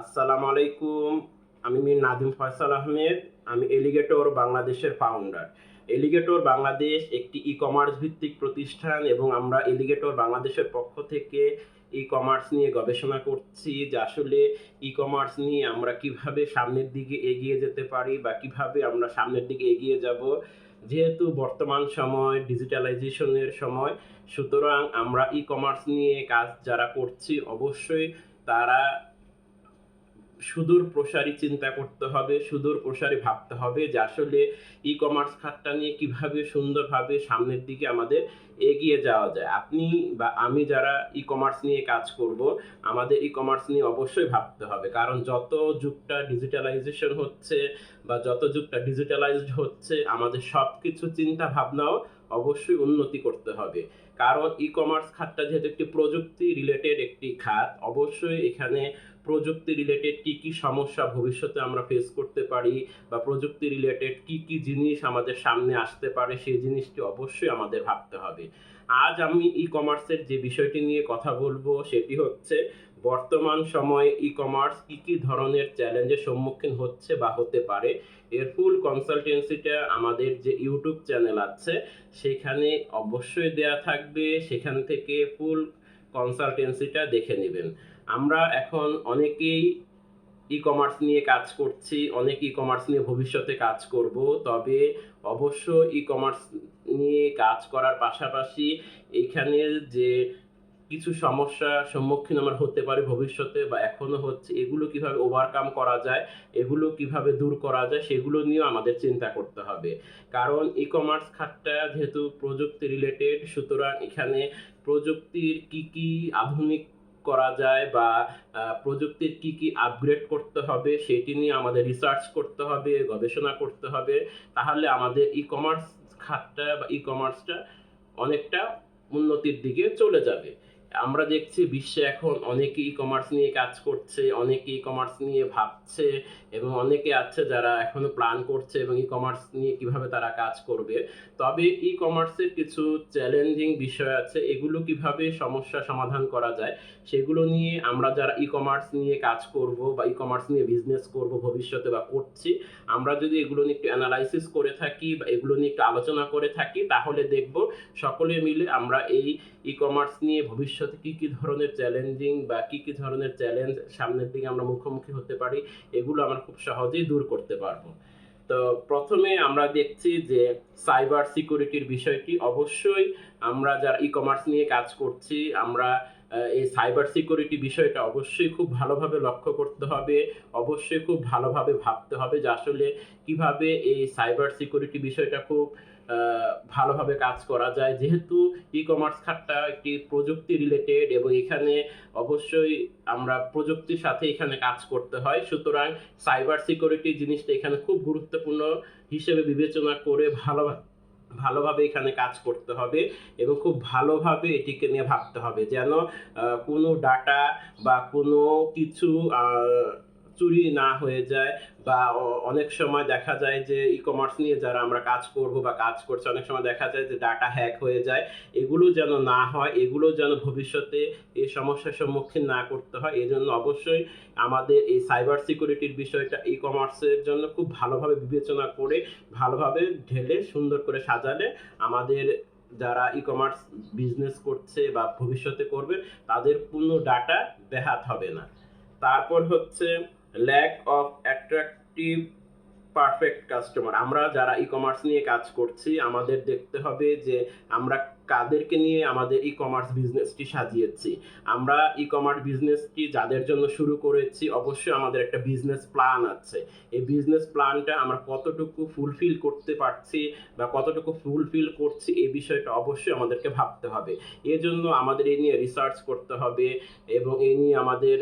আসসালামু আলাইকুম আমি মীর নাদিম ফয়সাল আহমেদ, আমি এলিগেটর বাংলাদেশের ফাউন্ডার এলিগেটর বাংলাদেশ একটি ই কমার্স ভিত্তিক প্রতিষ্ঠান এবং আমরা এলিগেটর বাংলাদেশের পক্ষ থেকে ই কমার্স নিয়ে গবেষণা করছি যে আসলে ই কমার্স নিয়ে আমরা কীভাবে সামনের দিকে এগিয়ে যেতে পারি বা কীভাবে আমরা সামনের দিকে এগিয়ে যাব। যেহেতু বর্তমান সময় ডিজিটালাইজেশনের সময়, সুতরাং আমরা ই কমার্স নিয়ে কাজ যারা করছি অবশ্যই তারা সুদূর প্রসারী চিন্তা করতে হবে, সুদূর প্রসারী ভাবতে হবে যে আসলে ই কমার্স খাতটা নিয়ে কীভাবে সুন্দরভাবে সামনের দিকে আমাদের এগিয়ে যাওয়া যায়। আপনি বা আমি যারা ই কমার্স নিয়ে কাজ করব, আমাদের ই কমার্স নিয়ে অবশ্যই ভাবতে হবে। কারণ যত যুগটা ডিজিটালাইজেশন হচ্ছে বা যত যুগটা ডিজিটালাইজড হচ্ছে, আমাদের সব কিছু চিন্তা ভাবনাও অবশ্যই উন্নতি করতে হবে। কারণ ই কমার্স খাতটা যেহেতু একটি প্রযুক্তি রিলেটেড একটি খাত, অবশ্যই এখানে প্রযুক্তি রিলেটেড কি কি সমস্যা ভবিষ্যতে আমরা ফেস করতে পারি বা প্রযুক্তি রিলেটেড কি কি জিনিস আমাদের সামনে আসতে পারে, সেই জিনিসটি অবশ্যই আমাদের ভাবতে হবে। আজ আমি ই কমার্সের যে বিষয়টি নিয়ে কথা বলব সেটি হচ্ছে বর্তমান সময়ে ই কমার্স কি কি ধরনের চ্যালেঞ্জের সম্মুখীন হচ্ছে বা হতে পারে। এর ফুল কনসালটেন্সিটা আমাদের যে ইউটিউব চ্যানেল আছে, সেখানে অবশ্যই দেয়া থাকবে। সেখান থেকে ফুল কনসালটেন্সিটা দেখে নেবেন। আমরা এখন অনেকেই ই কমার্স নিয়ে কাজ করছি, অনেক ই কমার্স নিয়ে ভবিষ্যতে কাজ করব, তবে অবশ্য ই কমার্স নিয়ে কাজ করার পাশাপাশি এখানে যে কিছু সমস্যা সম্মুখীন আমার হতে পারে ভবিষ্যতে বা এখনও হচ্ছে, এগুলো কীভাবে ওভারকাম করা যায়, এগুলো কীভাবে দূর করা যায়, সেগুলো নিয়েও আমাদের চিন্তা করতে হবে। কারণ ই কমার্স খাতটা যেহেতু প্রযুক্তি রিলেটেড সুতরাং এখানে প্রযুক্তির কি কি আধুনিক করা যায় বা প্রযুক্তির কি কি আপগ্রেড করতে হবে, সেটি নিয়ে আমাদের রিসার্চ করতে হবে, গবেষণা করতে হবে, তাহলে আমাদের ই কমার্স খাতটা বা ই কমার্সটা অনেকটা উন্নতির দিকে চলে যাবে। আমরা দেখছি বিশ্বে এখন অনেকে ই কমার্স নিয়ে কাজ করছে, অনেকে ই কমার্স নিয়ে ভাবছে এবং অনেকে আছে যারা এখনও প্ল্যান করছে এবং ই কমার্স নিয়ে কীভাবে তারা কাজ করবে। তবে ই কমার্সের কিছু চ্যালেঞ্জিং বিষয় আছে, এগুলো কীভাবে সমস্যা সমাধান করা যায় সেগুলো নিয়ে আমরা যারা ই কমার্স নিয়ে কাজ করব বা ই কমার্স নিয়ে বিজনেস করব ভবিষ্যতে বা করছি, আমরা যদি এগুলো নিয়ে একটু অ্যানালাইসিস করে থাকি বা এগুলো নিয়ে একটু আলোচনা করে থাকি, তাহলে দেখব সকলে মিলে আমরা এই ই কমার্স নিয়ে ভবিষ্যতে কি কি ধরনের চ্যালেঞ্জিং বা কি কি ধরনের চ্যালেঞ্জ সামনের দিকে আমরা মুখোমুখি হতে পারি, এগুলো আমরা খুব সহজেই দূর করতে পারব। তো প্রথমে আমরা দেখছি যে সাইবার সিকিউরিটির বিষয়টি অবশ্যই আমরা যারা ই কমার্স নিয়ে কাজ করছি, আমরা এই সাইবার সিকিউরিটি বিষয়টা অবশ্যই খুব ভালোভাবে লক্ষ্য করতে হবে, অবশ্যই খুব ভালোভাবে ভাবতে হবে যে আসলে কীভাবে এই সাইবার সিকিউরিটি বিষয়টা খুব ভালোভাবে কাজ করা যায়। যেহেতু ই কমার্স খাতটা একটি প্রযুক্তি রিলেটেড এবং এখানে অবশ্যই আমরা প্রযুক্তির সাথে এখানে কাজ করতে হয়। সুতরাং সাইবার সিকিউরিটি জিনিসটা এখানে খুব গুরুত্বপূর্ণ হিসেবে বিবেচনা করে ভালো ভালোভাবে এখানে কাজ করতে হবে এবং খুব ভালোভাবে এটিকে নিয়ে ভাবতে হবে। যেন কোনো ডাটা বা কোনো কিছু চুরি না হয়ে যায় বা অনেক সময় দেখা যায় যে ই কমার্স নিয়ে যারা আমরা কাজ করব বা কাজ করছে, অনেক সময় দেখা যায় যে ডাটা হ্যাক হয়ে যায়। এগুলো যেন না হয়, এগুলো যেন ভবিষ্যতে এই সমস্যার সম্মুখীন না করতে হয়। এজন্য অবশ্যই আমাদের এই সাইবার সিকিউরিটির বিষয়টা ই কমার্সের জন্য খুব ভালোভাবে বিবেচনা করে, ভালোভাবে ঢেলে সুন্দর করে সাজালে আমাদের যারা ই কমার্স বিজনেস করছে বা ভবিষ্যতে করবে, তাদের পূর্ণ ডাটা ব্যাহাত হবে না। তারপর হচ্ছে lack of attractive perfect customer আমরা যারা ই কমার্স নিয়ে কাজ করছি, আমাদের দেখতে হবে যে আমরা কাদেরকে নিয়ে আমাদের ই কমার্স বিজনেসটি সাজিয়েছি। আমরা ই কমার্স বিজনেসটি যাদের জন্য শুরু করেছি, অবশ্যই আমাদের একটা বিজনেস প্ল্যান আছে। এই বিজনেস প্ল্যানটা আমরা কতটুকু ফুলফিল করতে পারছি বা কতটুকু ফুলফিল করছি, এই বিষয়টা অবশ্যই আমাদেরকে ভাবতে হবে। এজন্য আমাদের এই নিয়ে রিসার্চ করতে হবে এবং এই নিয়ে আমাদের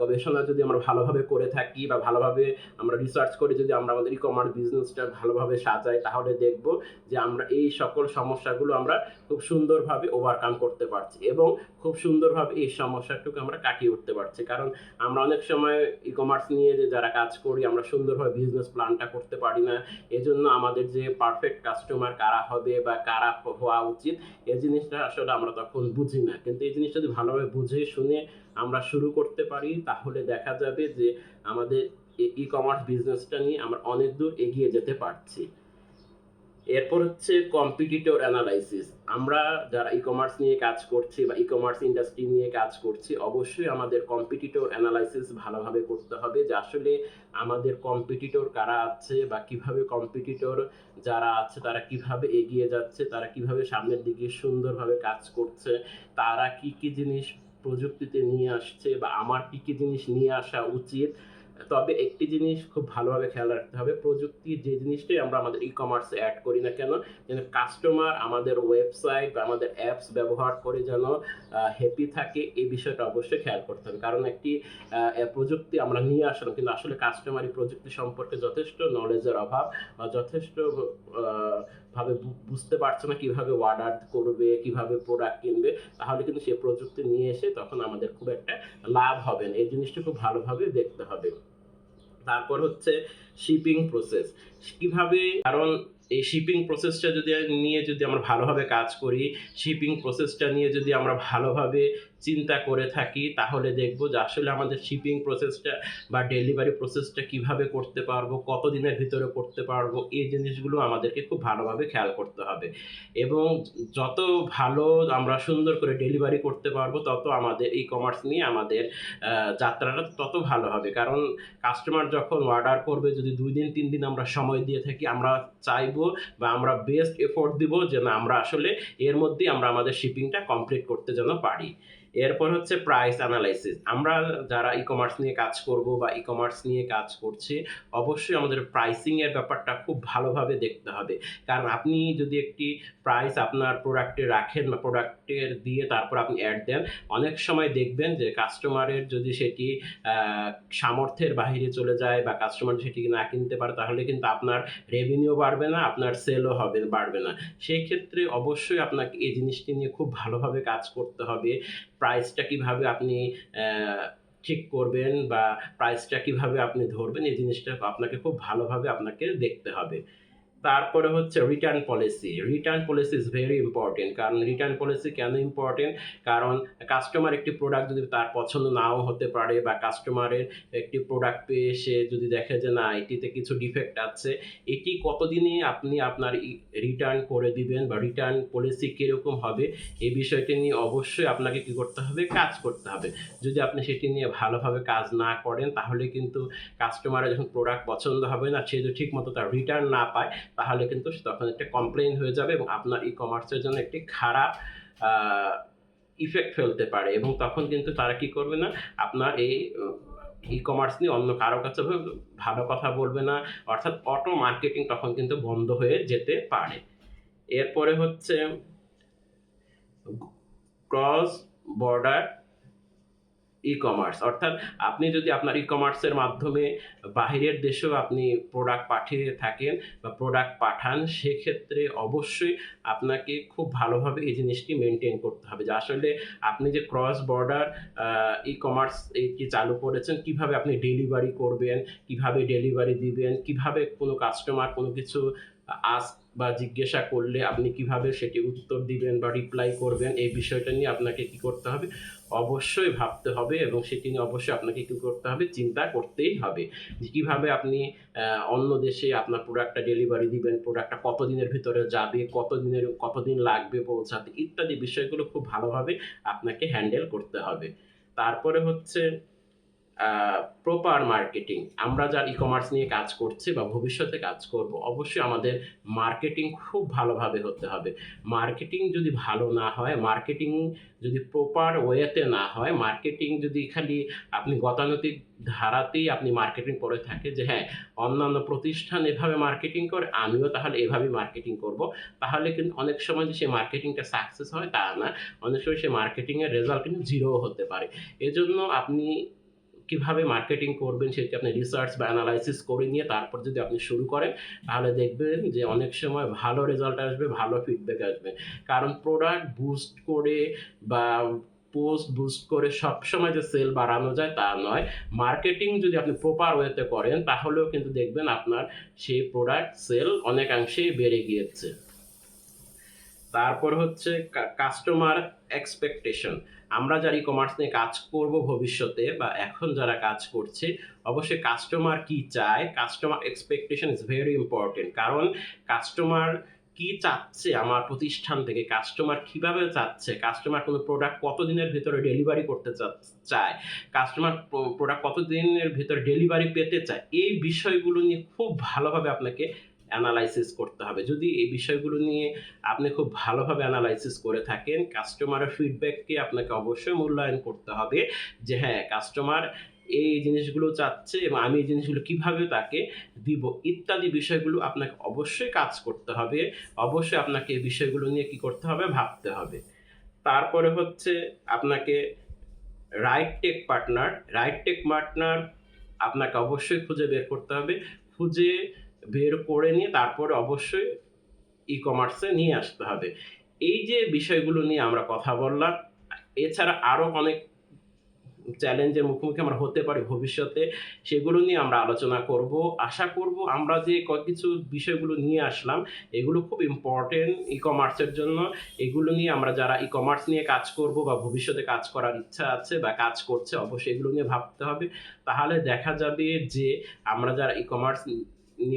গবেষণা যদি আমরা ভালোভাবে করে থাকি বা ভালোভাবে আমরা রিসার্চ করে, যদি আমরা আমাদের ই কমার্স বিজনেসটা ভালোভাবে সাজাই, তাহলে দেখব যে আমরা এই সকল সমস্যাগুলো আমরা খুব সুন্দরভাবে ওভারকাম করতে পারছি এবং খুব সুন্দরভাবে এই সমস্যাটুকু আমরা কাটিয়ে উঠতে পারছি। কারণ আমরা অনেক সময় ই কমার্স নিয়ে যে যারা কাজ করি, আমরা সুন্দরভাবে বিজনেস প্ল্যানটা করতে পারি না। এজন্য আমাদের যে পারফেক্ট কাস্টমার কারা হবে বা কারা হওয়া উচিত, এই জিনিসটা আসলে আমরা তখন বুঝি না। কিন্তু এই জিনিসটা যদি ভালোভাবে বুঝে শুনে আমরা শুরু করতে পারি, তাহলে দেখা যাবে যে আমাদের ই কমার্স বিজনেসটা নিয়ে আমরা অনেক দূর এগিয়ে যেতে পারছি। এরপর হচ্ছে কম্পিটিটর অ্যানালাইসিস আমরা যারা ই কমার্স নিয়ে কাজ করছি বা ই কমার্স ইন্ডাস্ট্রি নিয়ে কাজ করছি, অবশ্যই আমাদের কম্পিটিটর অ্যানালাইসিস ভালোভাবে করতে হবে যে আসলে আমাদের কম্পিটিটর কারা আছে বা কীভাবে কম্পিটিটর যারা আছে, তারা কীভাবে এগিয়ে যাচ্ছে, তারা কীভাবে সামনের দিকে সুন্দরভাবে কাজ করছে, তারা কি কি জিনিস প্রযুক্তিতে নিয়ে আসছে বা আমার কি কি জিনিস নিয়ে আসা উচিত তবে একটি জিনিস খুব ভালোভাবে খেয়াল রাখতে হবে, প্রযুক্তির যে জিনিসটাই আমরা আমাদের ই কমার্সে অ্যাড করি না কেন, যেন কাস্টমার আমাদের ওয়েবসাইট বা আমাদের অ্যাপস ব্যবহার করে যেন হ্যাপি থাকে, এই বিষয়টা অবশ্যই খেয়াল করতে হবে। কারণ একটি প্রযুক্তি আমরা নিয়ে আসলাম, কিন্তু আসলে কাস্টমার এই প্রযুক্তি সম্পর্কে যথেষ্ট নলেজের অভাব বা যথেষ্ট ভাবে বুঝতে পারছে না কীভাবে অর্ডার করবে, কীভাবে প্রোডাক্ট কিনবে, তাহলে কিন্তু সে প্রযুক্তি নিয়ে এসে তখন আমাদের খুব একটা লাভ হবে না। এই জিনিসটা খুব ভালোভাবে দেখতে হবে। তারপর হচ্ছে শিপিং প্রসেস কীভাবে? কারণ এই শিপিং প্রসেসটা যদি নিয়ে যদি আমরা ভালোভাবে কাজ করি শিপিং প্রসেসটা নিয়ে যদি আমরা ভালোভাবে চিন্তা করে থাকি, তাহলে দেখব যে আসলে আমাদের শিপিং প্রসেসটা বা ডেলিভারি প্রসেসটা কীভাবে করতে পারব কত দিনের ভিতরে করতে পারব, এই জিনিসগুলো আমাদেরকে খুব ভালোভাবে খেয়াল করতে হবে। এবং যত ভালো আমরা সুন্দর করে ডেলিভারি করতে পারব, তত আমাদের ই কমার্স নিয়ে আমাদের যাত্রাটা তত ভালো হবে। কারণ কাস্টমার যখন অর্ডার করবে, যদি দুই দিন, তিন দিন আমরা সময় দিয়ে থাকি, আমরা চাইব বা আমরা বেস্ট এফোর্ট দিব যে না, আমরা আসলে এর মধ্যেই আমরা আমাদের শিপিংটা কমপ্লিট করতে যেন পারি। এরপর হচ্ছে প্রাইস অ্যানালাইসিস আমরা যারা ই কমার্স নিয়ে কাজ করব বা ই কমার্স নিয়ে কাজ করছি, অবশ্যই আমাদের প্রাইসিং এর ব্যাপারটা খুব ভালোভাবে দেখতে হবে। কারণ আপনি যদি একটি প্রাইস আপনার প্রোডাক্টে রাখেন বা প্রোডাক্টের দিয়ে তারপর আপনি অ্যাড দেন, অনেক সময় দেখবেন যে কাস্টমারের যদি সেটি সামর্থ্যের বাইরে চলে যায় বা কাস্টমার সেটি না কিনতে পারে, তাহলে কিন্তু আপনার রেভিনিউ বাড়বে না, আপনার সেলও হবে, বাড়বে না। সেই ক্ষেত্রে অবশ্যই আপনাকে এই জিনিসটি নিয়ে খুব ভালোভাবে কাজ করতে হবে। প্রাইসটা কীভাবে আপনি ঠিক করবেন বা প্রাইসটা কীভাবে আপনি ধরবেন, এই জিনিসটা আপনাকে খুব ভালোভাবে আপনাকে দেখতে হবে। তারপরে হচ্ছে return policy return policy is very important কারণ রিটার্ন পলিসি কেন ইম্পর্টেন্ট কারণ কাস্টমার একটি প্রোডাক্ট যদি তার পছন্দ নাও হতে পারে বা কাস্টমারের একটি প্রোডাক্ট পেয়ে সে যদি দেখে যে না, এটিতে কিছু ডিফেক্ট আছে, এটি কতদিনে আপনি আপনার রিটার্ন করে দিবেন বা রিটার্ন পলিসি কীরকম হবে, এই বিষয়টি নিয়ে অবশ্যই আপনাকে কি করতে হবে? কাজ করতে হবে। যদি আপনি সেটি নিয়ে ভালোভাবে কাজ না করেন, তাহলে কিন্তু কাস্টমারের যখন প্রোডাক্ট পছন্দ হবে না, সে যদি ঠিক মতো তার রিটার্ন না পায় তাহলে কিন্তু তখন একটা কমপ্লেন হয়ে যাবে এবং আপনার ই কমার্সের জন্য একটি খারাপ ইফেক্ট ফেলতে পারে এবং তখন কিন্তু তারা কি করবে না, আপনার এই ই কমার্স নিয়ে অন্য কারও কাছে ভালো কথা বলবে না, অর্থাৎ অটো মার্কেটিং তখন কিন্তু বন্ধ হয়ে যেতে পারে। এরপরে হচ্ছে ক্রস বর্ডার ই কমার্স অর্থাৎ আপনি যদি আপনার ই কমার্সের মাধ্যমে বাহিরের দেশেও আপনি প্রোডাক্ট পাঠিয়ে থাকেন বা প্রোডাক্ট পাঠান, সেক্ষেত্রে অবশ্যই আপনাকে খুব ভালোভাবে এই জিনিসটি মেনটেন করতে হবে। যে আসলে আপনি যে ক্রস বর্ডার ই কমার্স এইটি চালু করেছেন, কীভাবে আপনি ডেলিভারি করবেন, কীভাবে ডেলিভারি দিবেন, কীভাবে কোনো কাস্টমার কোনো কিছু আস বা জিজ্ঞাসা করলে আপনি কীভাবে সেটি উত্তর দিবেন বা রিপ্লাই করবেন, এই বিষয়টা নিয়ে আপনাকে কি করতে হবে? অবশ্যই ভাবতে হবে এবং সেটি নিয়ে অবশ্যই আপনাকে কী করতে হবে? চিন্তা করতেই হবে যে কীভাবে আপনি অন্য দেশে আপনার প্রোডাক্টটা ডেলিভারি দিবেন প্রোডাক্টটা কতদিনের ভিতরে যাবে কত কতদিনের, কতদিন লাগবে পৌঁছাতে ইত্যাদি বিষয়গুলো খুব ভালোভাবে আপনাকে হ্যান্ডেল করতে হবে। তারপরে হচ্ছে প্রপার মার্কেটিং আমরা যারা ই কমার্স নিয়ে কাজ করছি বা ভবিষ্যতে কাজ করব, অবশ্যই আমাদের মার্কেটিং খুব ভালোভাবে হতে হবে। মার্কেটিং যদি ভালো না হয় মার্কেটিং যদি প্রপার ওয়েতে না হয় মার্কেটিং যদি খালি আপনি গতানুগতিক ধারাতেই আপনি মার্কেটিং করে থাকে যে হ্যাঁ অন্যান্য প্রতিষ্ঠান এভাবে মার্কেটিং করে, আমিও তাহলে এভাবেই মার্কেটিং করব। তাহলে কিন্তু অনেক সময় যে সেই মার্কেটিংটা সাকসেস হয় তা না। অনেক সময় সেই মার্কেটিংয়ের রেজাল্ট কিন্তু জিরোও হতে পারে। এজন্য আপনি কীভাবে মার্কেটিং করবেন সেটি আপনি রিসার্চ বা অ্যানালাইসিস করে নিয়ে তারপর যদি আপনি শুরু করেন, তাহলে দেখবেন যে অনেক সময় ভালো রেজাল্ট আসবে, ভালো ফিডব্যাক আসবে। কারণ প্রোডাক্ট বুস্ট করে বা পোস্ট বুস্ট করে সবসময় যে সেল বাড়ানো যায় তা নয়। মার্কেটিং যদি আপনি প্রপার ওয়েতে করেন, তাহলেও কিন্তু দেখবেন আপনার সেই প্রোডাক্ট সেল অনেকাংশেই বেড়ে গিয়েছে। তারপর হচ্ছে কাস্টমার এক্সপেকটেশন আমরা যারা ই কমার্স নিয়ে কাজ করব ভবিষ্যতে বা এখন যারা কাজ করছে, অবশ্যই কাস্টমার কি চায় customer expectation is very important কারণ কাস্টমার কি চাচ্ছে আমার প্রতিষ্ঠান থেকে কাস্টমার কীভাবে চাচ্ছে কাস্টমার কোনো প্রোডাক্ট কতদিনের ভিতরে ডেলিভারি করতে চায় কাস্টমার প্রোডাক্ট কতদিনের ভিতরে ডেলিভারি পেতে চায়, এই বিষয়গুলো নিয়ে খুব ভালোভাবে আপনাকে অ্যানালাইসিস করতে হবে। যদি এই বিষয়গুলো নিয়ে আপনি খুব ভালোভাবে অ্যানালাইসিস করে থাকেন কাস্টমারের ফিডব্যাককে আপনাকে অবশ্যই মূল্যায়ন করতে হবে যে হ্যাঁ কাস্টমার এই জিনিসগুলো চাচ্ছে এবং আমি এই জিনিসগুলো কীভাবে তাকে দিব, ইত্যাদি বিষয়গুলো আপনাকে অবশ্যই কাজ করতে হবে। অবশ্যই আপনাকে এই বিষয়গুলো নিয়ে কি করতে হবে ভাবতে হবে। তারপরে হচ্ছে আপনাকে right tech partner right tech partner আপনাকে অবশ্যই খুঁজে বের করতে হবে। খুঁজে বের করে নিয়ে তারপরে অবশ্যই ই কমার্সে নিয়ে আসতে হবে। এই যে বিষয়গুলো নিয়ে আমরা কথা বললাম, এছাড়া আরও অনেক চ্যালেঞ্জের মুখোমুখি আমরা হতে পারি ভবিষ্যতে, সেগুলো নিয়ে আমরা আলোচনা করব। আশা করব আমরা যে কিছু বিষয়গুলো নিয়ে আসলাম, এগুলো খুব ইম্পর্টেন্ট ই কমার্সের জন্য। এগুলো নিয়ে আমরা যারা ই কমার্স নিয়ে কাজ করব বা ভবিষ্যতে কাজ করার ইচ্ছা আছে বা কাজ করছে, অবশ্যই এগুলো নিয়ে ভাবতে হবে। তাহলে দেখা যাবে যে আমরা যারা ই কমার্স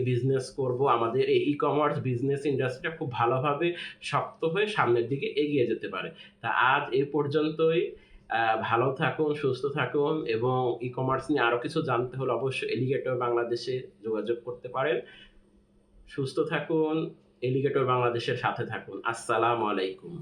বিজনেস করব, আমাদের এই ই কমার্স বিজনেস ইন্ডাস্ট্রিটা খুব ভালোভাবে শক্ত হয়ে সামনের দিকে এগিয়ে যেতে পারে। তা আজ এ পর্যন্তই ভালো থাকুন, সুস্থ থাকুন এবং ই কমার্স নিয়ে আরও কিছু জানতে হলে অবশ্যই এলিগেটর বাংলাদেশে যোগাযোগ করতে পারেন। সুস্থ থাকুন এলিগেটর বাংলাদেশের সাথে থাকুন। আসসালামু আলাইকুম।